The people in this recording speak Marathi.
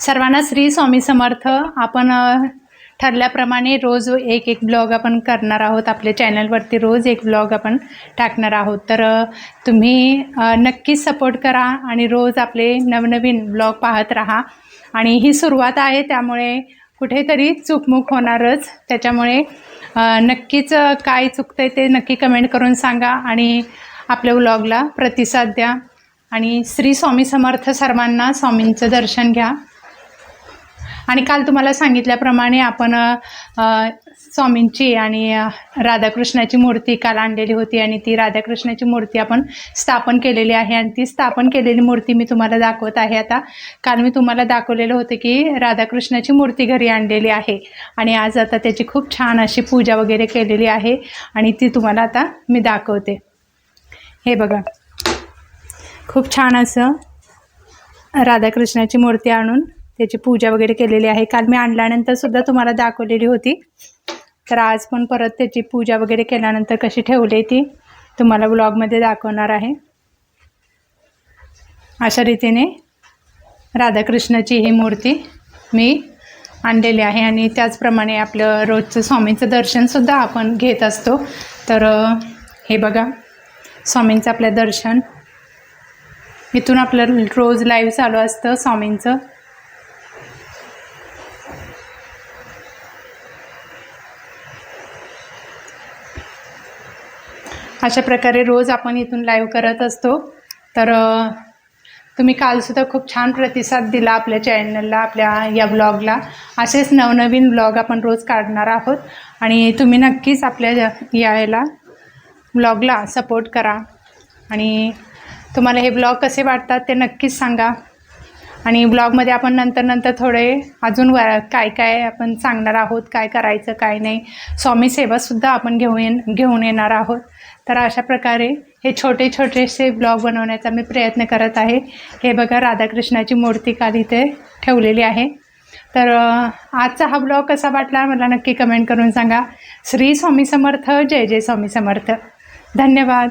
सर्वांना श्री स्वामी समर्थ. आपण ठरल्याप्रमाणे रोज एक एक ब्लॉग आपण करणार आहोत. आपल्या चॅनलवरती रोज एक ब्लॉग आपण टाकणार आहोत. तर तुम्ही नक्कीच सपोर्ट करा आणि रोज आपले नवनवीन ब्लॉग पाहत राहा. आणि ही सुरुवात आहे त्यामुळे कुठेतरी चुकमुक होणारच. त्याच्यामुळे नक्कीच काय काय आहे ते नक्की कमेंट करून सांगा आणि आपल्या व्लॉगला प्रतिसाद द्या. आणि श्री स्वामी समर्थ सर्वांना स्वामींचं दर्शन घ्या. आणि काल तुम्हाला सांगितल्याप्रमाणे आपण स्वामींची आणि राधाकृष्णाची मूर्ती काल आणलेली होती आणि ती राधाकृष्णाची मूर्ती आपण स्थापन केलेली आहे आणि ती स्थापन केलेली मूर्ती मी तुम्हाला दाखवत आहे. आता काल मी तुम्हाला दाखवलेलं होतं की राधाकृष्णाची मूर्ती घरी आणलेली आहे आणि आज आता त्याची खूप छान अशी पूजा वगैरे केलेली आहे आणि ती तुम्हाला आता मी दाखवते. हे बघा. खूप छान असं राधाकृष्णाची मूर्ती आणून त्याची पूजा वगैरे केलेली आहे. काल मी आणल्यानंतर सुद्धा तुम्हाला दाखवलेली होती. तर आज पण परत त्याची पूजा वगैरे केल्यानंतर कशी ठेवली ती तुम्हाला ब्लॉगमध्ये दाखवणार आहे. अशा रीतीने राधाकृष्णाची ही मूर्ती मी आणलेली आहे आणि त्याचप्रमाणे आपलं रोजचं स्वामींचं दर्शनसुद्धा आपण घेत असतो. तर हे बघा स्वामींचं आपलं दर्शन. इथून आपलं रोज लाईव्ह चालू असतं स्वामींचं. अशा प्रकारे रोज आपण इथून लाईव्ह करत असतो. तर तुम्ही कालसुद्धा खूप छान प्रतिसाद दिला आपल्या चॅनलला आपल्या या ब्लॉगला असेच नवनवीन ब्लॉग आपण रोज काढणार आहोत. आणि तुम्ही नक्कीच आपल्या यायला याला ब्लॉगला सपोर्ट करा. आणि तुम्हाला हे ब्लॉग कसे वाटतात ते नक्कीच सांगा. आणि ब्लॉगमध्ये आपण नंतर नंतर थोडे अजून व काय काय आपण सांगणार आहोत काय करायचं काय नाही. स्वामी सेवासुद्धा आपण घेऊन घेऊन येणार आहोत. तर अशा प्रकारे हे छोटे छोटेसे ब्लॉग बनवण्याचा मी प्रयत्न करत आहे. हे बघा राधाकृष्णाची मूर्ती काल इथे ठेवलेली आहे. तर आजचा हा ब्लॉग कसा वाटला मला नक्की कमेंट करून सांगा. श्री स्वामी समर्थ जय जय स्वामी समर्थ. धन्यवाद.